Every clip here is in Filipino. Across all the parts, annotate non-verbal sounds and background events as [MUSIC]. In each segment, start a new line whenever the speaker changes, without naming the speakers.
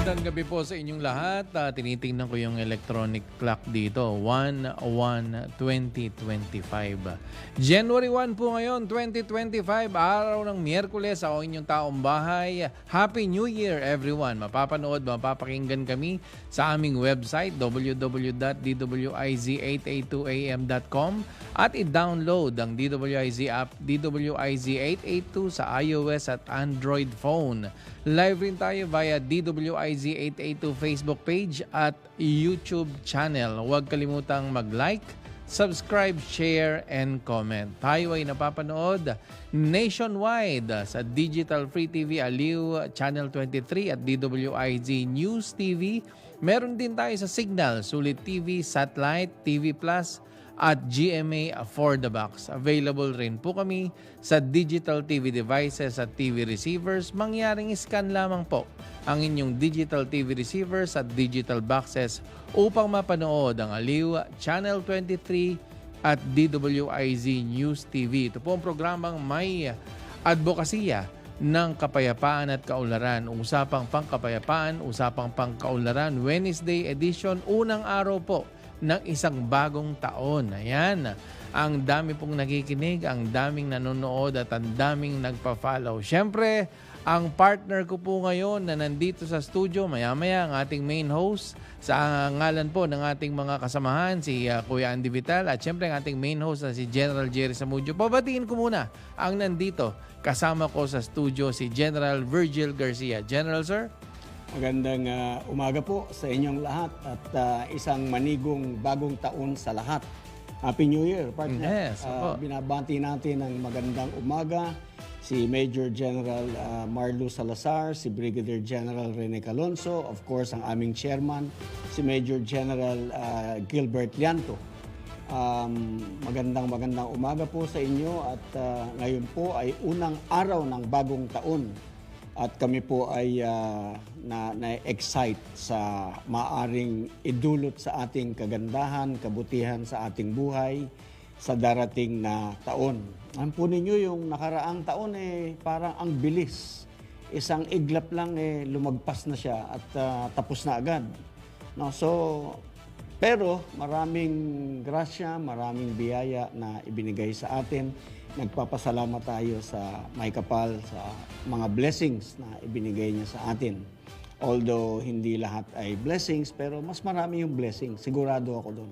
Magandang gabi po sa inyong lahat. Ah, tinitingnan ko yung electronic clock dito. 1-1-2025. January 1 po ngayon, 2025. Araw ng Miyerkules. Ako inyong taong bahay. Happy New Year everyone. Mapapanood, mapapakinggan kami sa aming website www.dwiz882am.com at i-download ang DWIZ app DWIZ882 sa iOS at Android phone. Live rin tayo via DWIZ882 Facebook page at YouTube channel. Huwag kalimutang mag-like, subscribe, share, and comment. Tayo ay napapanood nationwide sa Digital Free TV Aliw Channel 23 at DWIZ News TV. Meron din tayo sa Signal, Sulit TV, Satellite, TV Plus, at GMA for the Box. Available rin po kami sa digital TV devices at TV receivers. Mangyaring scan lamang po ang inyong digital TV receivers at digital boxes upang mapanood ang Aliw Channel 23 at DWIZ News TV. Ito po ang programang may advokasya ng kapayapaan at kaularan. Usapang pangkapayapaan, usapang pangkaularan, Wednesday edition, unang araw po ng isang bagong taon. Ayan, ang dami pong nakikinig, ang daming nanonood at ang daming nagpa-follow. Siyempre, ang partner ko po ngayon na nandito sa studio, maya-maya ang ating main host, sa ngalan po ng ating mga kasamahan, si uh, Kuya Andy Vital at siyempre ang ating main host na si General Jerry Samudio. Pabatiin ko muna ang nandito. Kasama ko sa studio si General Virgil Garcia. General, sir?
Magandang ah, umaga po sa inyong lahat at ah, isang manigong bagong taon sa lahat. Happy New Year, partner.
Yes,
Ah,
opo.
binabati natin ng magandang umaga si Major General ah, Marlu Salazar, si Brigadier General Rene Calonso, of course ang aming chairman, si Major General ah, Gilbert Lianto. Um, magandang magandang umaga po sa inyo at ah, ngayon po ay unang araw ng bagong taon at kami po ay ah, na, na-excite sa maaring idulot sa ating kagandahan, kabutihan sa ating buhay sa darating na taon. Ang po ninyo yung nakaraang taon eh parang ang bilis. Isang iglap lang eh lumagpas na siya at ah, tapos na agad. No, so pero maraming grasya, maraming biyaya na ibinigay sa atin. Nagpapasalamat tayo sa may kapal sa mga blessings na ibinigay niya sa atin. Although hindi lahat ay blessings, pero mas marami yung blessings. Sigurado ako doon.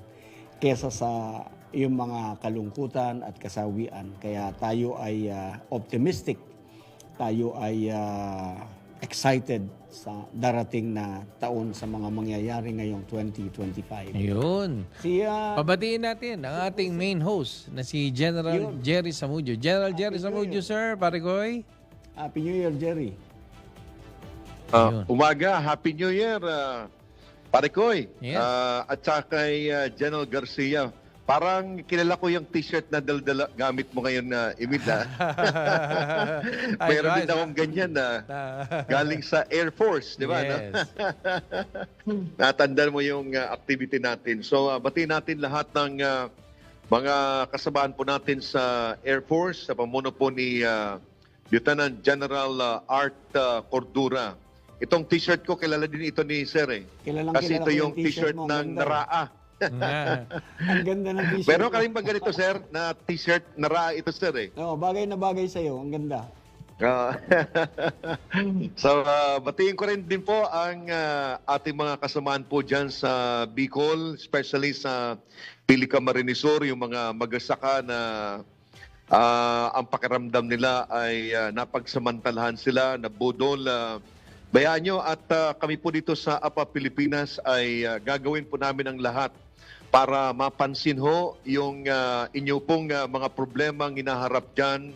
Kesa sa yung mga kalungkutan at kasawian. Kaya tayo ay ah, optimistic. Tayo ay ah, excited sa darating na taon sa mga mangyayari ngayong 2025.
Yun.
Si ah,
Pabatiin natin ang ating main host na si General Jerry Samudio. General Jerry Samudio, sir, pare koy.
Happy New Year, Jerry.
Ah,
Ayun.
umaga, Happy New Year, uh, pare Koy.
Yes.
Ah, at saka kay ah, General Garcia. Parang kilala ko yung t-shirt na daldala gamit mo ngayon na imid ha. [LAUGHS] Meron din akong ganyan na [LAUGHS] galing sa Air Force, di ba? no?
Yes. [LAUGHS]
Natandaan mo yung ah, activity natin. So, uh, batiin natin lahat ng ah, mga kasamahan po natin sa Air Force, sa pamuno po ni ah, Lieutenant General ah, Art ah, Cordura. Itong t-shirt ko, kilala din ito ni Sir eh.
Kilalang
Kasi
kilala
ito yung t-shirt
mo.
ng.
Nga. [LAUGHS]
Ang ganda ng t-shirt.
Meron ka rin ba ganito, Sir, na t-shirt Naraa ito, Sir eh?
Oo, bagay na bagay sa iyo. Ang ganda.
Ah. [LAUGHS] so, ah, batiin ko rin din po ang ah, ating mga kasamaan po dyan sa Bicol, especially sa Pilica Marinisor, yung mga magasaka na ah, ang pakiramdam nila ay ah, napagsamantalahan sila, nabudol. ah, bayaan nyo at ah, kami po dito sa APA Pilipinas ay ah, gagawin po namin ang lahat para mapansin ho yung ah, inyo pong ah, mga problemang hinaharap dyan.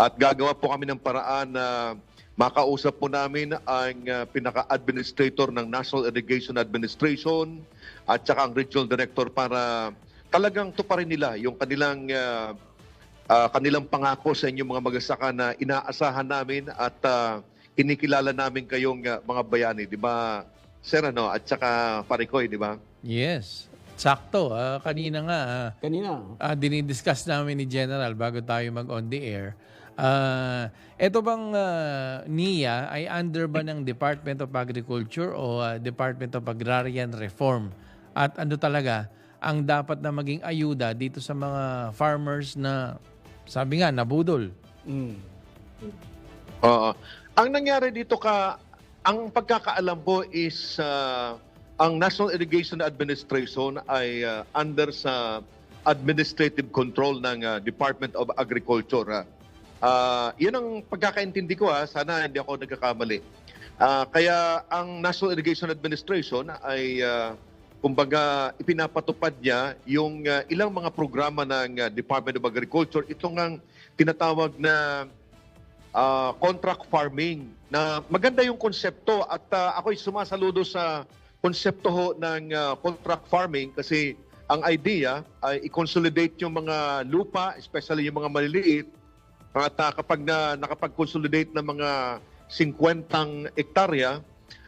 At gagawa po kami ng paraan na makausap po namin ang ah, pinaka-administrator ng National Irrigation Administration at saka ang regional director para talagang tuparin nila yung kanilang ah, ah, kanilang pangako sa inyong mga magasaka na inaasahan namin at ah, kinikilala namin kayong ah, mga bayani, di ba? Sir, ano? At saka Parikoy, di ba?
Yes. Sakto. ah, kanina nga, ah,
Kanina.
ah, dinidiscuss namin ni General bago tayo mag on the air Ah, ito bang ah, NIA ay under ba ng Department of Agriculture o ah, Department of Agrarian Reform? At ano talaga ang dapat na maging ayuda dito sa mga farmers na sabi nga nabudol?
Mm.
Oo. Ang nangyari dito ka, ang pagkakaalam po is uh, ang National Irrigation Administration ay uh, under sa administrative control ng uh, Department of Agriculture. Ah, yun ang pagkakaintindi ko ha, sana hindi ako nagkakamali. Ah, kaya ang National Irrigation Administration ay ah, kumbaga ipinapatupad niya yung ah, ilang mga programa ng ah, Department of Agriculture. Ito ngang tinatawag na ah, contract farming na maganda yung konsepto at ah, ako'y sumasaludo sa konsepto ho ng ah, contract farming kasi ang idea ay i-consolidate yung mga lupa, especially yung mga maliliit, at ah, kapag na, nakapag-consolidate ng mga 50 ektarya,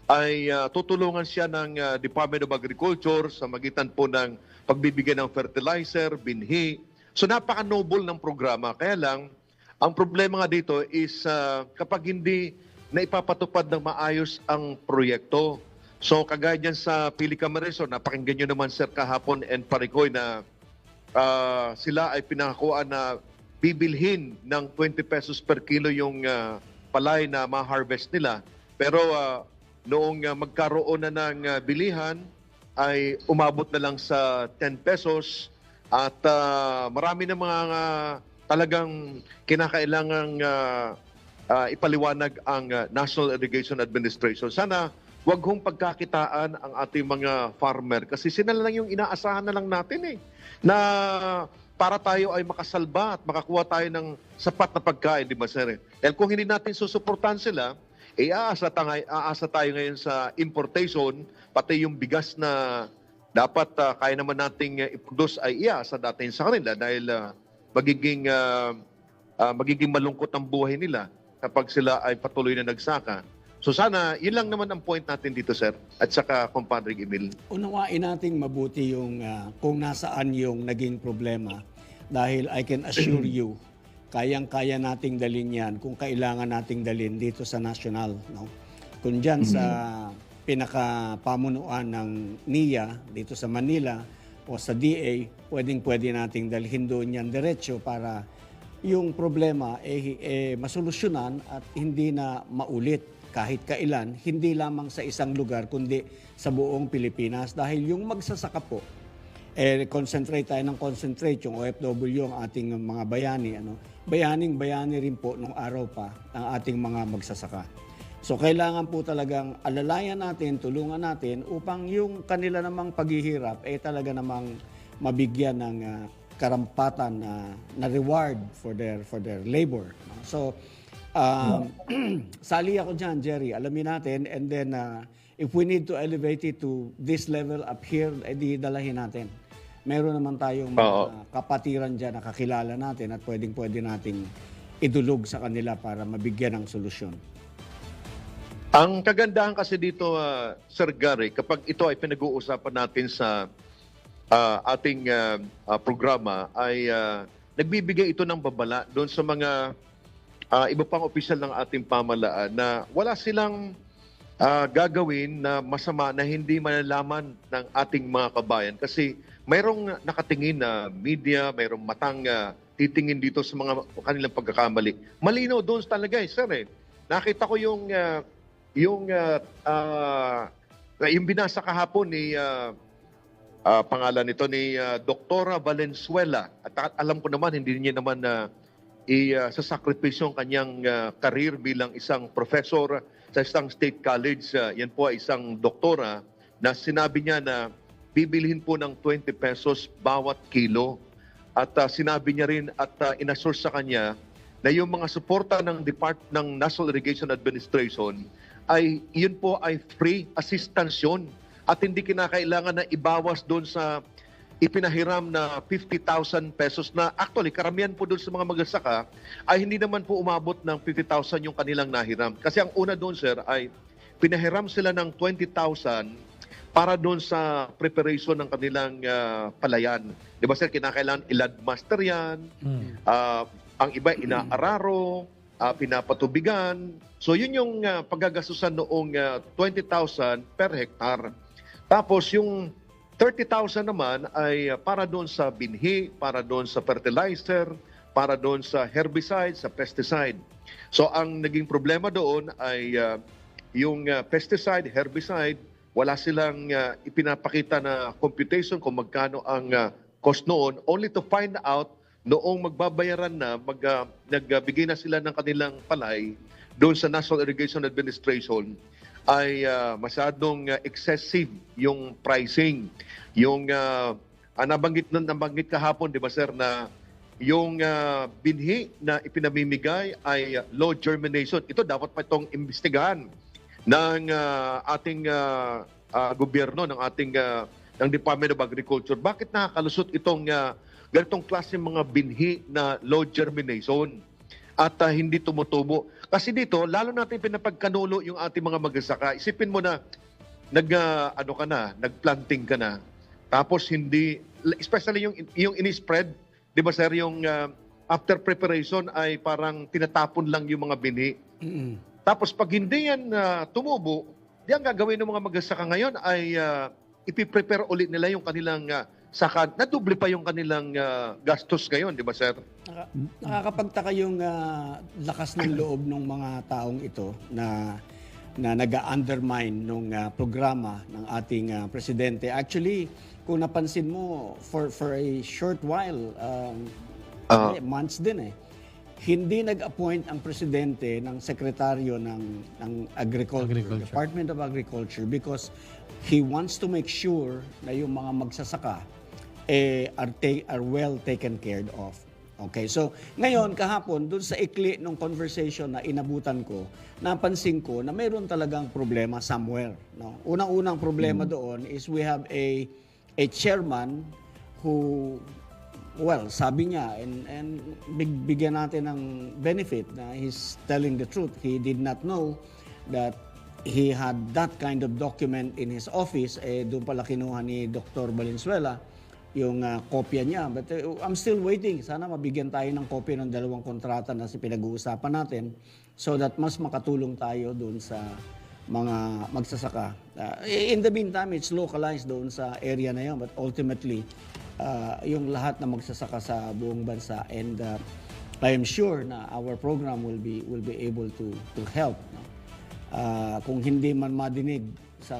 ay ah, tutulungan siya ng ah, Department of Agriculture sa magitan po ng pagbibigay ng fertilizer, binhi. So napaka-noble ng programa. Kaya lang, ang problema nga dito is ah, kapag hindi na ipapatupad ng maayos ang proyekto. So kagaya dyan sa Pilica Resort, napakinggan nyo naman Sir kahapon and Parikoy na ah, sila ay pinakakuan na bibilhin ng 20 pesos per kilo yung ah, palay na ma-harvest nila. Pero ah, noong ah, magkaroon na ng ah, bilihan ay umabot na lang sa 10 pesos at ah, marami na mga ah, talagang kinakailangang ah, ah, ipaliwanag ang ah, National Irrigation Administration. Sana wag hong pagkakitaan ang ating mga farmer kasi sila lang yung inaasahan na lang natin eh na para tayo ay makasalba at makakuha tayo ng sapat na pagkain, di ba sir? Dahil kung hindi natin susuportahan sila, eh aasa, tangay, aasa tayo ngayon sa importation, pati yung bigas na dapat ah, kaya naman nating uh, i-produce ay iasa natin sa kanila dahil ah, magiging ah, ah, magiging malungkot ang buhay nila kapag sila ay patuloy na nagsaka. So sana, yun lang naman ang point natin dito, sir. At saka, compadre Emil.
Unawain nating mabuti yung ah, kung nasaan yung naging problema dahil I can assure you kayang-kaya nating dalhin yan kung kailangan nating dalhin dito sa national no kung diyan sa pinakapamunuan ng NIA dito sa Manila o sa DA pwedeng-pwede nating dalhin doon yan diretso para yung problema eh, eh masolusyonan at hindi na maulit kahit kailan, hindi lamang sa isang lugar kundi sa buong Pilipinas. Dahil yung magsasaka po eh concentrate tayo ng concentrate yung OFW ang ating mga bayani ano? Bayaning bayani rin po nung araw pa ang ating mga magsasaka so kailangan po talagang alalayan natin tulungan natin upang yung kanila namang paghihirap eh talaga namang mabigyan ng ah, karampatan na na reward for their for their labor so um, [CLEARS THROAT] sali ako diyan Jerry alamin natin and then ah, if we need to elevate it to this level up here edi dalahin natin meron naman tayong mga
Oo.
kapatiran dyan na kakilala natin at pwedeng pwede nating idulog sa kanila para mabigyan ng solusyon.
Ang kagandahan kasi dito, ah, Sir Gary, kapag ito ay pinag-uusapan natin sa ah, ating ah, ah, programa, ay ah, nagbibigay ito ng babala doon sa mga ah, iba pang opisyal ng ating pamalaan na wala silang ah, gagawin na masama na hindi malalaman ng ating mga kabayan. Kasi mayroong nakatingin na media, mayroong matang ah, titingin dito sa mga kanilang pagkakamali. Malinaw doon talaga eh, sir eh. Nakita ko yung ah, yung ah, ah, yung binasa kahapon ni ah, ah, pangalan nito ni ah, Doktora Valenzuela. At alam ko naman hindi niya naman na i-sasakripisyo ang kanyang ah, career bilang isang professor sa isang state college. Ah, yan po ay isang doktora na sinabi niya na bibilhin po ng 20 pesos bawat kilo. At ah, sinabi niya rin at uh, inassure sa kanya na yung mga suporta ng Depart ng National Irrigation Administration ay yun po ay free assistance yun at hindi kinakailangan na ibawas doon sa ipinahiram na 50,000 pesos na actually karamihan po doon sa mga magsasaka ay hindi naman po umabot ng 50,000 yung kanilang nahiram. Kasi ang una doon sir ay pinahiram sila ng 20,000 para doon sa preparation ng kanilang ah, palayan. Di ba sir, kinakailangan ilad master yan,
Hmm.
ah, ang iba inaararo, ah, pinapatubigan. So yun yung ah, paggagastusan noong ah, 20,000 per hektar. Tapos yung 30,000 naman ay ah, para doon sa binhi, para doon sa fertilizer, para doon sa herbicide, sa pesticide. So ang naging problema doon ay ah, yung ah, pesticide, herbicide, wala silang ah, ipinapakita na computation kung magkano ang ah, cost noon only to find out noong magbabayaran na mag, ah, nagbigay na sila ng kanilang palay doon sa National Irrigation Administration ay ah, masyadong ah, excessive yung pricing. Yung uh, nabanggit nun, nabanggit kahapon, di ba sir, na yung ah, binhi na ipinamimigay ay ah, low germination. Ito dapat pa itong imbestigahan ng ah, ating ah, ah, gobyerno, ng ating ah, ng Department of Agriculture. Bakit nakakalusot itong ah, ganitong klase mga binhi na low germination at ah, hindi tumutubo? Kasi dito, lalo natin pinapagkanulo yung ating mga magsasaka. Isipin mo na nag ah, ano ka na, nagplanting ka na. Tapos hindi especially yung yung ini-spread, 'di ba sir, yung ah, after preparation ay parang tinatapon lang yung mga binhi.
Mm-mm.
Tapos pag hindi yan ah, tumubo, di ang gagawin ng mga magsasaka ngayon ay uh, ipiprepare ulit nila yung kanilang uh, saka. Nadoble pa yung kanilang ah, gastos ngayon, di ba sir?
Naka- nakakapagtaka yung ah, lakas ng [CLEARS THROAT] loob ng mga taong ito na na nag-undermine nung ah, programa ng ating ah, presidente. Actually, kung napansin mo for for a short while um,
Ah.
eh, months din eh. Hindi nag-appoint ang presidente ng sekretaryo ng ng agriculture,
Agriculture.
Department of Agriculture because he wants to make sure na yung mga magsasaka eh, are, ta- are well taken care of. Okay, so ngayon kahapon doon sa ikli ng conversation na inabutan ko, napansin ko na mayroon talagang problema somewhere. No? Unang-unang problema doon is we have a a chairman who well, sabi niya and and big, bigyan natin ng benefit na he's telling the truth. He did not know that he had that kind of document in his office eh doon pala kinuha ni Dr. Valenzuela yung ah, kopya niya. But eh, I'm still waiting. Sana mabigyan tayo ng kopya ng dalawang kontrata na si pinag-uusapan natin so that mas makatulong tayo doon sa mga magsasaka. Ah, in the meantime, it's localized doon sa area na yun. But ultimately, ah, yung lahat na magsasaka sa buong bansa and ah, I am sure na our program will be will be able to to help. Ah, kung hindi man madinig sa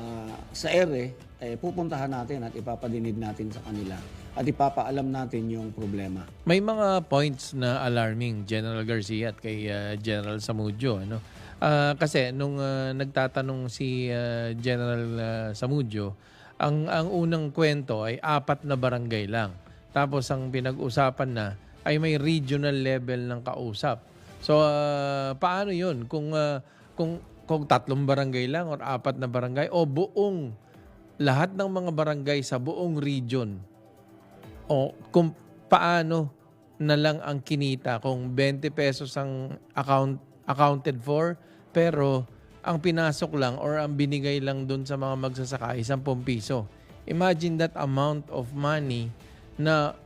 sa ere, eh, pupuntahan natin at ipapadinig natin sa kanila at ipapaalam natin yung problema.
May mga points na alarming General Garcia at kay uh, General Samudjo ano. Ah, kasi nung uh, nagtatanong si uh, General uh, Samudjo, ang ang unang kwento ay apat na barangay lang. Tapos ang pinag-usapan na ay may regional level ng kausap. So ah, paano 'yun kung ah, kung kung tatlong barangay lang or apat na barangay o buong lahat ng mga barangay sa buong region o kung paano na lang ang kinita kung 20 pesos ang account accounted for pero ang pinasok lang or ang binigay lang dun sa mga magsasaka ay 10 piso. Imagine that amount of money na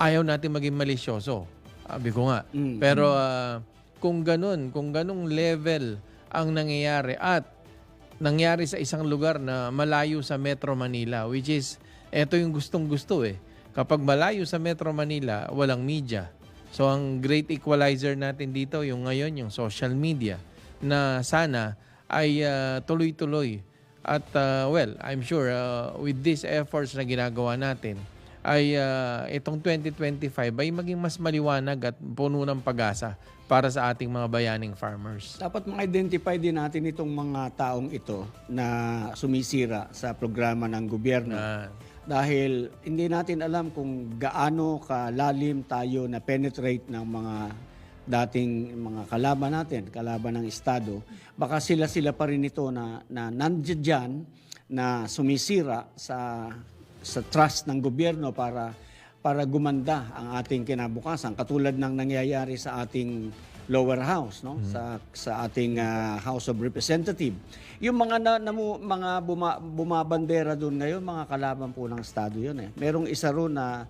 ayaw natin maging malisyoso. Sabi ko nga.
Mm.
Pero ah, kung ganun, kung ganung level ang nangyayari at nangyari sa isang lugar na malayo sa Metro Manila which is eto yung gustong gusto eh. Kapag malayo sa Metro Manila, walang media. So ang great equalizer natin dito yung ngayon yung social media na sana ay ah, tuloy-tuloy at ah, well, I'm sure ah, with these efforts na ginagawa natin ay ah, itong 2025 ay maging mas maliwanag at puno ng pag-asa para sa ating mga bayaning farmers.
Dapat ma-identify din natin itong mga taong ito na sumisira sa programa ng gobyerno.
Na
Dahil hindi natin alam kung gaano kalalim tayo na penetrate ng mga dating mga kalaban natin, kalaban ng Estado. Baka sila-sila pa rin ito na, na nandiyan na sumisira sa sa trust ng gobyerno para para gumanda ang ating kinabukasan katulad ng nangyayari sa ating lower house no sa sa ating ah, House of Representative yung mga na, namu- mga buma, bumabandera doon ngayon mga kalaban po ng estado yun eh merong isa ro na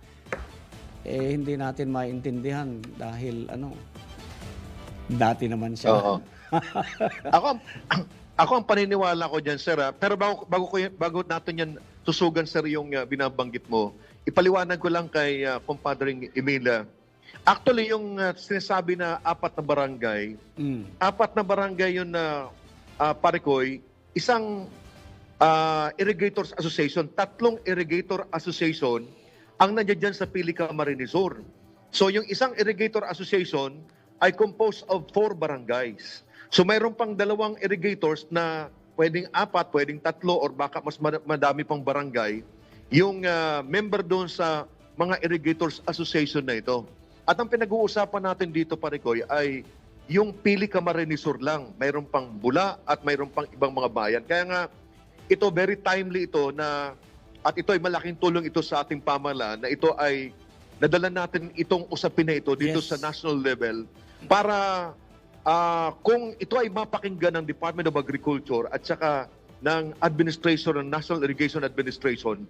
eh hindi natin maintindihan dahil ano, dati naman siya.
Oo. [LAUGHS] ako, [CLEARS THROAT] ako ang paniniwala ko diyan, sir. ah. Pero bago, bago, ko, bago natin yan tusugan, sir, yung ah, binabanggit mo, ipaliwanag ko lang kay uh, kumpadring Emilia. Actually, yung ah, sinasabi na apat na barangay,
Mm.
apat na barangay yun na uh, Parikoy, isang ah, Irrigators Association, tatlong Irrigator Association ang nandiyan dyan sa Pilica Marinisor. So yung isang Irrigator Association ay composed of four barangays. So mayroon pang dalawang irrigators na pwedeng apat, pwedeng tatlo, or baka mas ma- madami pang barangay, yung ah, member doon sa mga Irrigators Association na ito. At ang pinag-uusapan natin dito, Parikoy, ay yung Pili Camarinesor lang. Mayroon pang Bula at mayroon pang ibang mga bayan. Kaya nga, ito very timely ito na at ito ay malaking tulong ito sa ating pamahalaan na ito ay nadala natin itong usapin na ito dito
Yes.
sa national level para ah, kung ito ay mapakinggan ng Department of Agriculture at saka ng administration ng National Irrigation Administration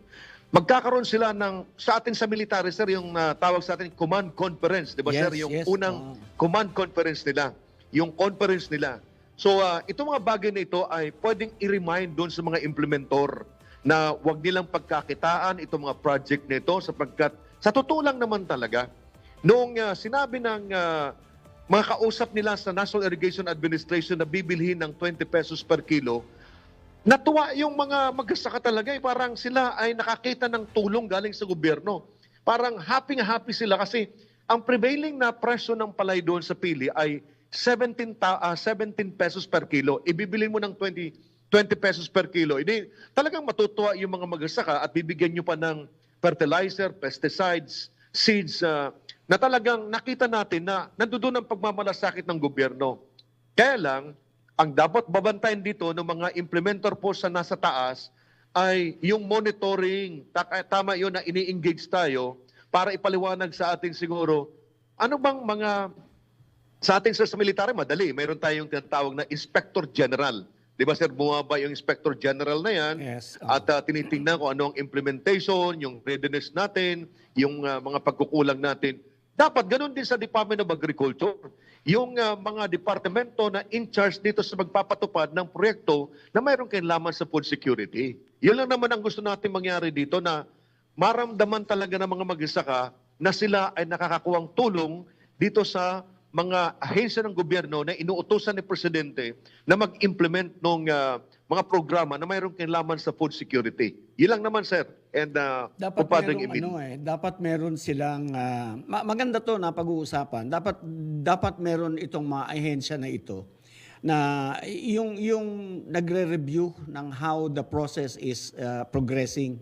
magkakaroon sila ng sa atin sa military sir yung ah, tawag sa atin command conference di ba
Yes,
sir yung
yes.
unang
Oo.
command conference nila, yung conference nila. So uh, itong mga bagay na ito ay pwedeng i-remind doon sa mga implementor na wag nilang pagkakitaan itong mga project nito sapagkat sa totoo lang naman talaga, noong uh, sinabi ng uh, mga kausap nila sa National Irrigation Administration na bibilhin ng 20 pesos per kilo, natuwa yung mga magsasaka talaga. Eh. Parang sila ay nakakita ng tulong galing sa gobyerno. Parang happy-happy sila kasi ang prevailing na presyo ng palay doon sa pili ay 17, ta- ah, 17 pesos per kilo. Ibibili mo ng 20, 20 pesos per kilo. Hindi, talagang matutuwa yung mga magsasaka at bibigyan nyo pa ng fertilizer, pesticides, seeds ah, na talagang nakita natin na nandoon ang pagmamalasakit ng gobyerno. Kaya lang, ang dapat babantayan dito ng mga implementor po sa nasa taas ay yung monitoring. Ta- Tama yun na ini-engage tayo para ipaliwanag sa atin siguro ano bang mga sa ating sa, military, madali. Mayroon tayong tinatawag na Inspector General. Di ba sir, bumaba yung Inspector General na yan.
Yes. oo.
At uh, tinitingnan ko ano ang implementation, yung readiness natin, yung uh, mga pagkukulang natin. Dapat ganun din sa Department of Agriculture. Yung uh, mga departamento na in charge dito sa magpapatupad ng proyekto na mayroong kinalaman sa food security. Yun lang naman ang gusto natin mangyari dito na maramdaman talaga ng mga magsasaka na sila ay nakakakuwang tulong dito sa mga ahensya ng gobyerno na inuutosan ni Presidente na mag-implement ng mga programa na mayroong kinalaman sa food security. Yun lang naman, sir. And uh,
dapat
Emil.
ano eh, dapat meron silang ma- maganda to na pag-uusapan. Dapat dapat meron itong mga ahensya na ito na yung yung nagre-review ng how the process is ah, progressing.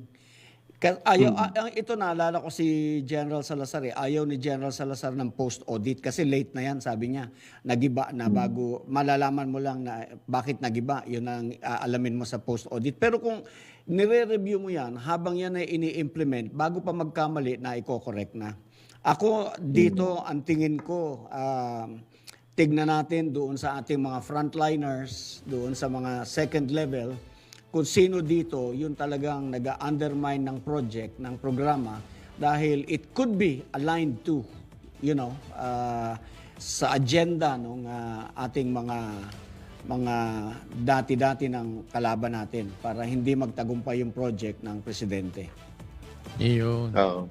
Ayaw, ah, ang- ito naalala ko si General Salazar eh. Ayaw ni General Salazar ng post-audit kasi late na yan, sabi niya. Nagiba na bago, malalaman mo lang na bakit nagiba. Yun ang ah, alamin mo sa post-audit. Pero kung nire-review mo yan, habang yan ay ini-implement, bago pa magkamali na i-correct na. Ako dito, ang tingin ko, ah, tignan natin doon sa ating mga frontliners, doon sa mga second level, kung sino dito yung talagang nag-undermine ng project, ng programa, dahil it could be aligned to, you know, uh, sa agenda ng ating mga mga dati-dati ng kalaban natin para hindi magtagumpay yung project ng presidente.
Iyon.
Oo.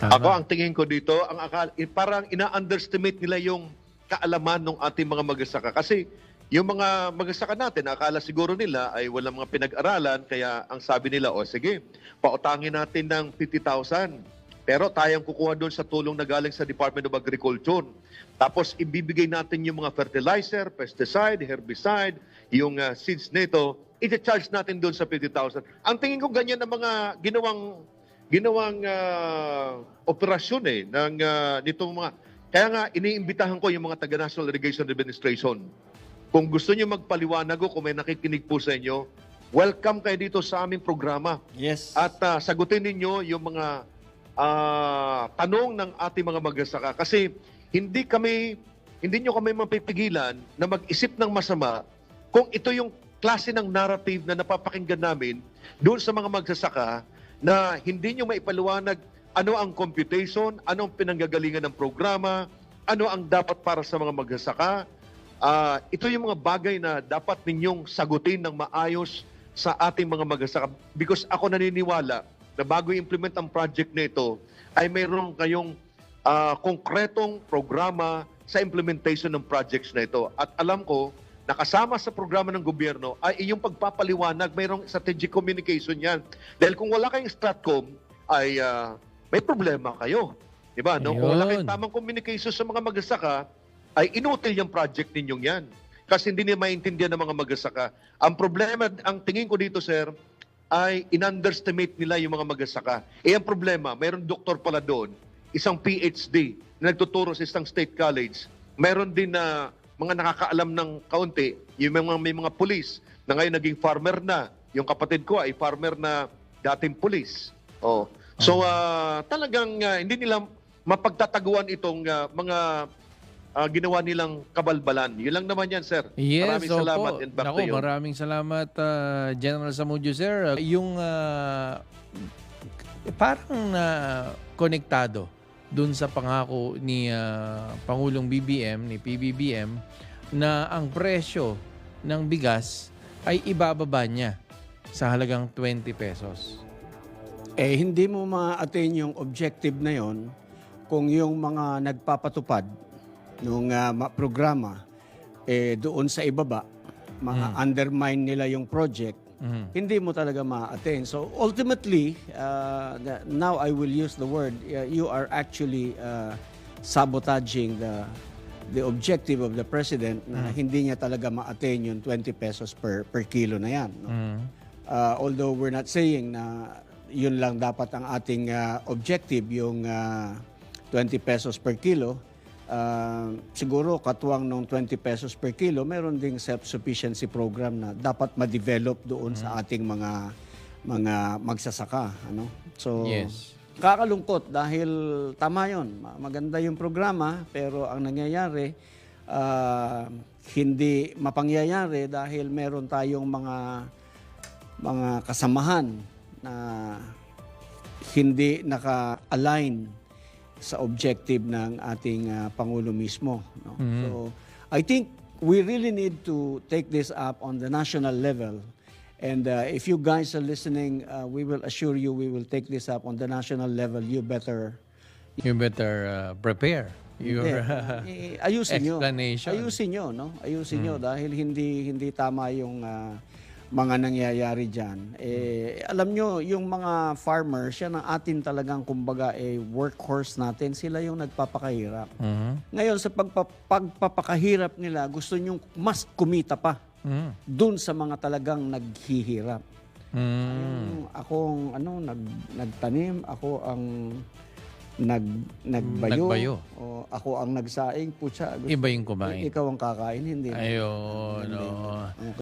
Tama.
Ako ang tingin ko dito, ang akal, eh, parang ina-underestimate nila yung kaalaman ng ating mga magsasaka. Kasi yung mga magsasaka natin, akala siguro nila ay walang mga pinag-aralan, kaya ang sabi nila, o sige, pautangin natin ng 50,000. Pero tayong kukuha doon sa tulong na galing sa Department of Agriculture. Tapos ibibigay natin yung mga fertilizer, pesticide, herbicide, yung uh, seeds nito, i-charge natin doon sa 50,000. Ang tingin ko ganyan ang mga ginawang ginawang ah, operasyon eh ng ah, nitong mga kaya nga iniimbitahan ko yung mga taga National Irrigation Administration. Kung gusto niyo magpaliwanag o kung may nakikinig po sa inyo, welcome kayo dito sa aming programa.
Yes.
At ah, sagutin ninyo yung mga ah, tanong ng ating mga magsasaka kasi hindi kami hindi nyo kami mapipigilan na mag-isip ng masama kung ito yung klase ng narrative na napapakinggan namin doon sa mga magsasaka na hindi nyo maipaliwanag ano ang computation, ano ang pinanggagalingan ng programa, ano ang dapat para sa mga magsasaka. Ah, ito yung mga bagay na dapat ninyong sagutin ng maayos sa ating mga magsasaka. Because ako naniniwala na bago i-implement ang project na ito, ay mayroon kayong ah, konkretong programa sa implementation ng projects na ito. At alam ko, nakasama sa programa ng gobyerno ay iyong pagpapaliwanag, mayroong strategic communication yan. Dahil kung wala kayong Stratcom, ay ah, may problema kayo. Diba? No? Kung wala kayong tamang communication sa mga magsasaka, ay inutil yung project ninyong yan. Kasi hindi nila maintindihan ng mga magsasaka. Ang problema, ang tingin ko dito, sir, ay in-underestimate nila yung mga magsasaka. Eh, ang problema, mayroong doktor pala doon, isang PhD na nagtuturo sa isang state college. Mayroon din na mga nakakaalam ng kaunti, yung mga, may mga pulis na ngayon naging farmer na. Yung kapatid ko ay farmer na dating pulis. Oh. So, ah, talagang ah, hindi nila mapagtataguan itong ah, mga ah, ginawa nilang kabalbalan. Yun lang naman yan, sir.
Yes,
Maraming
opo.
salamat and back
Naku,
to you.
maraming salamat ah, General Samudio sir. Yung ah, parang na konektado dun sa pangako ni ah, Pangulong BBM, ni PBBM na ang presyo ng bigas ay ibababa niya sa halagang 20 pesos.
Eh, hindi mo ma-attain yung objective na yon kung yung mga nagpapatupad ng programa eh, doon sa ibaba, mga undermine nila yung project,
Mhm.
hindi mo talaga ma-attain. So ultimately, uh, the- now I will use the word, uh, you are actually uh, sabotaging the the objective of the president na hindi niya talaga ma-attain yung 20 pesos per per kilo na yan. no?
Mhm.
Uh, although we're not saying na yun lang dapat ang ating uh, objective, yung uh, 20 pesos per kilo, uh, siguro katuwang ng 20 pesos per kilo, meron ding self-sufficiency program na dapat ma-develop doon sa ating mga mga magsasaka. Ano? So,
Yes.
kakalungkot dahil tama yon Ma- maganda yung programa pero ang nangyayari ah, hindi mapangyayari dahil meron tayong mga mga kasamahan na hindi naka-align sa objective ng ating ah, pangulo mismo no? so I think we really need to take this up on the national level and uh, if you guys are listening uh, we will assure you we will take this up on the national level you better
You better ah, prepare your [LAUGHS]
eh, ayusin nyo.
explanation.
Ayusin nyo, no? Ayusin nyo dahil hindi hindi tama yung ah, mga nangyayari diyan. Eh alam nyo yung mga farmers, yan ang atin talagang kumbaga eh workhorse natin, sila yung nagpapakahirap.
Mhm.
Ngayon sa pagpa- pagpapakahirap nila, gusto nyo mas kumita pa
Mhm.
dun sa mga talagang naghihirap.
Mhm.
Yung akong ano nag nagtanim, ako ang nag nagbayo,
Nagbayo.
o ako ang nagsaing, putya, gusto,
Iba yung kumain.
ikaw ang kakain, hindi.
Ayun. oo.